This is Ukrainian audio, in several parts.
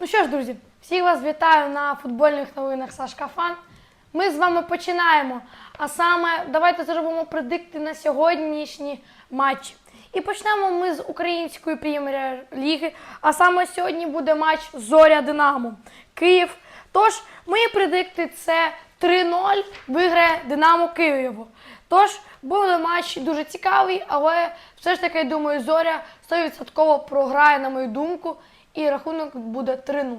Ну що ж, друзі, всіх вас вітаю на футбольних новинах Сашка Фан. Ми з вами починаємо. А саме, давайте зробимо предикти на сьогоднішні матчі. І почнемо ми з української прем'єр-ліги. А саме сьогодні буде матч Зоря Динамо Київ. Тож, мої предикти це 3-0 виграє Динамо Києво. Тож буде матч дуже цікавий, але все ж таки, я думаю, Зоря 100% програє, на мою думку, і рахунок буде 3-0.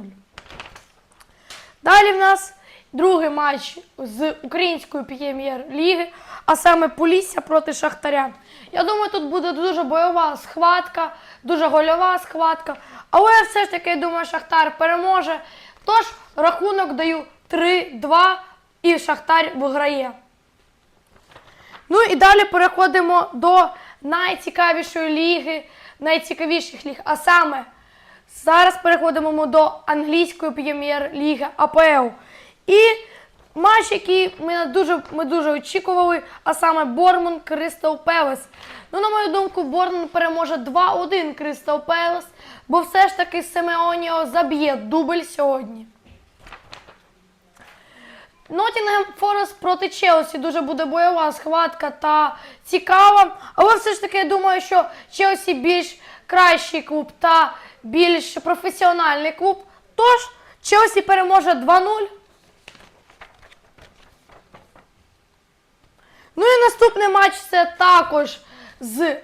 Далі в нас другий матч з української прем'єр-ліги, а саме Полісся проти Шахтаря. Я думаю, тут буде дуже бойова схватка, дуже гольова схватка. Але я все ж таки я думаю, Шахтар переможе. Тож рахунок даю 3-2 і Шахтар виграє. Ну і далі переходимо до найцікавішої ліги, найцікавіших ліг. А саме зараз переходимо до англійської прем'єр-ліги АПЛ. І матч, який ми дуже, ми дуже очікували, а саме Бормун Кристал Пелес. Ну, на мою думку, Бормун переможе 2-1 Кристал Пелес, бо все ж таки Семеоніо заб'є дубль сьогодні. Ноттінгем Форест проти Челсі дуже буде бойова схватка та цікава. Але все ж таки я думаю, що Челсі більш кращий клуб та більш професіональний клуб. Тож Челсі переможе 2-0. Ну і наступний матч це також з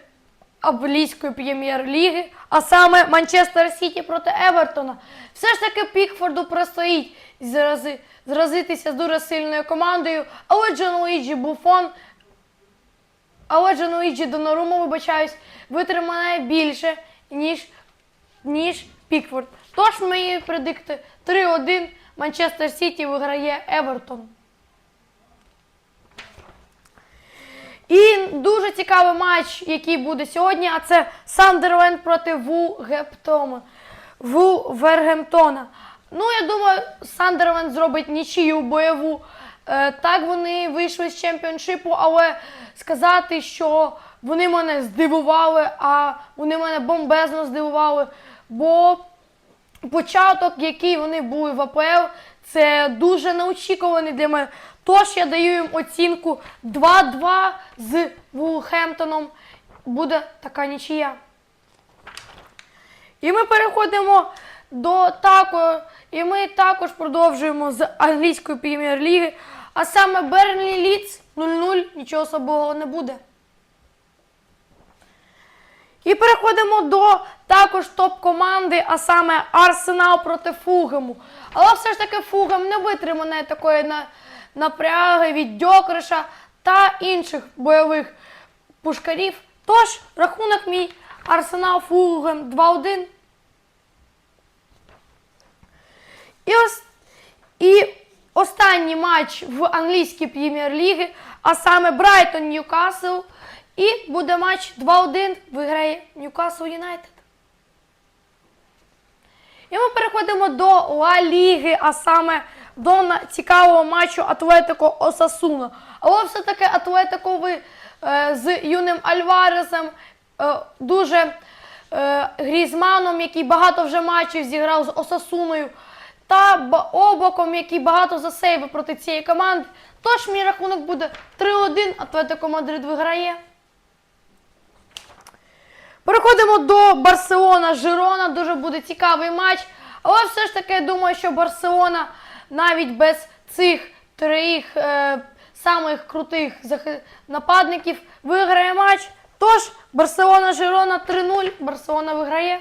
англійської прем'єр-ліги, а саме Манчестер Сіті проти Евертона. Все ж таки Пікфорду простоїть зрази, зразитися з дуже сильною командою, але Джон Луїджі Буфон, але Джон Луїджі Доноруму, вибачаюсь, витримає більше, ніж, ніж Пікфорд. Тож мої предикти 3-1 Манчестер Сіті виграє Евертон. І дуже цікавий матч, який буде сьогодні, а це Сандерленд проти Вулгептона. Вулвергемптона. Ну, я думаю, Сандерленд зробить нічию бойову. Е, так вони вийшли з чемпіоншипу, але сказати, що вони мене здивували, а вони мене бомбезно здивували. Бо початок, який вони були в АПЛ, це дуже неочікуваний для мене. Тож я даю їм оцінку 2-2 з Вулхемптоном. Буде така нічия. І ми переходимо до також, і ми також продовжуємо з англійської прем'єр-ліги. А саме Бернлі Ліц 0-0, нічого особливого не буде. І переходимо до також топ-команди, а саме Арсенал проти Фугему. Але все ж таки Фугем не витримане такої напряги від Дьокриша та інших бойових пушкарів. Тож, рахунок мій Арсенал Фугем 2-1. І, ос... і останній матч в англійській прем'єр-ліги, а саме Брайтон Ньюкасл. І буде матч 2-1, виграє Ньюкасл Юнайтед. І ми переходимо до Ла Ліги, а саме до цікавого матчу Атлетико Осасуна. Але все-таки Атлетико ви е, з юним Альваресом, е, дуже е, Грізманом, який багато вже матчів зіграв з Осасуною, та Обоком, який багато засейвив проти цієї команди. Тож мій рахунок буде 3-1, Атлетико Мадрид виграє. Переходимо до Барселона Жирона. Дуже буде цікавий матч. Але все ж таки я думаю, що Барселона навіть без цих трьох е, самих крутих нападників виграє матч. Тож Барселона Жирона 3-0. Барселона виграє.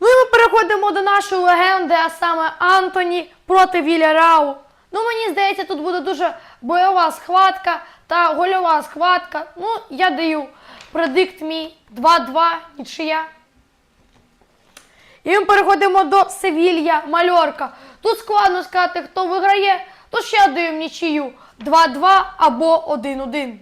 Ну і ми переходимо до нашої легенди, а саме Антоні проти Вільярау. Ну, мені здається, тут буде дуже бойова схватка та гольова схватка. Ну, я даю предикт мій 2-2, нічия. І ми переходимо до Севілья Мальорка. Тут складно сказати, хто виграє, то ще даю нічию 2-2 або 1-1.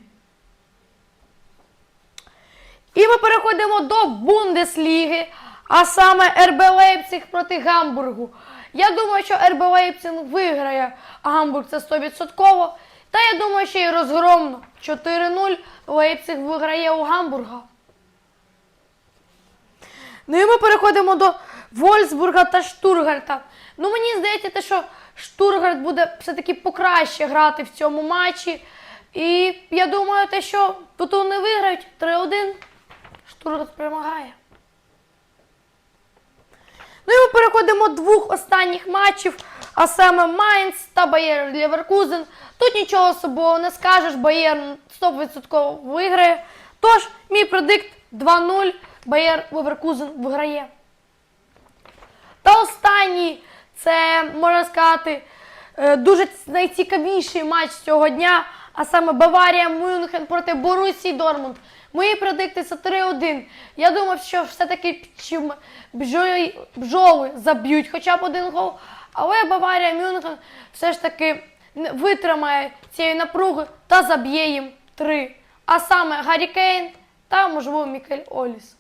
І ми переходимо до Бундесліги, а саме РБ Лейпциг проти Гамбургу. Я думаю, що РБ Лейпциг виграє, Гамбург це 100%. Та я думаю, що і розгромно. 4-0 Лейпциг виграє у Гамбурга. Ну і ми переходимо до Вольсбурга та Штургарта. Ну мені здається, те, що Штургарт буде все-таки покраще грати в цьому матчі. І я думаю, те, що тут вони виграють 3-1. Штургарт перемагає. Ну і ми переходимо двох останніх матчів, а саме Майнц та Байер Ліверкузен. Тут нічого особливого не скажеш, Байер 100% виграє. Тож, мій предикт 2-0, Байер Ліверкузен виграє. Та останній, це можна сказати, е, дуже найцікавіший матч цього дня, а саме Баварія Мюнхен проти Борусії Дормунд. Мої предикти це 3-1. Я думав, що все-таки бджоли, заб'ють хоча б один гол, але Баварія Мюнхен все ж таки витримає цієї напруги та заб'є їм 3. А саме Гаррі Кейн та, можливо, Мікель Оліс.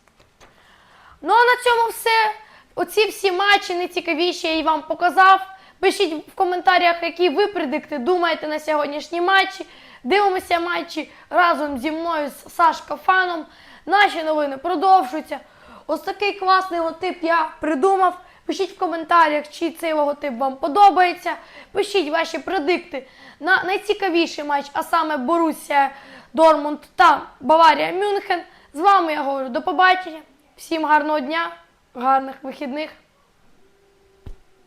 Ну а на цьому все. Оці всі матчі найцікавіші я вам показав. Пишіть в коментарях, які ви предикти думаєте на сьогоднішні матчі. Дивимося матчі разом зі мною з Сашка Фаном. Наші новини продовжуються. Ось такий класний логотип я придумав. Пишіть в коментарях, чи цей логотип вам подобається. Пишіть ваші предикти на найцікавіший матч, а саме Боруссія Дормунд та Баварія Мюнхен. З вами я говорю до побачення. Всім гарного дня, гарних вихідних.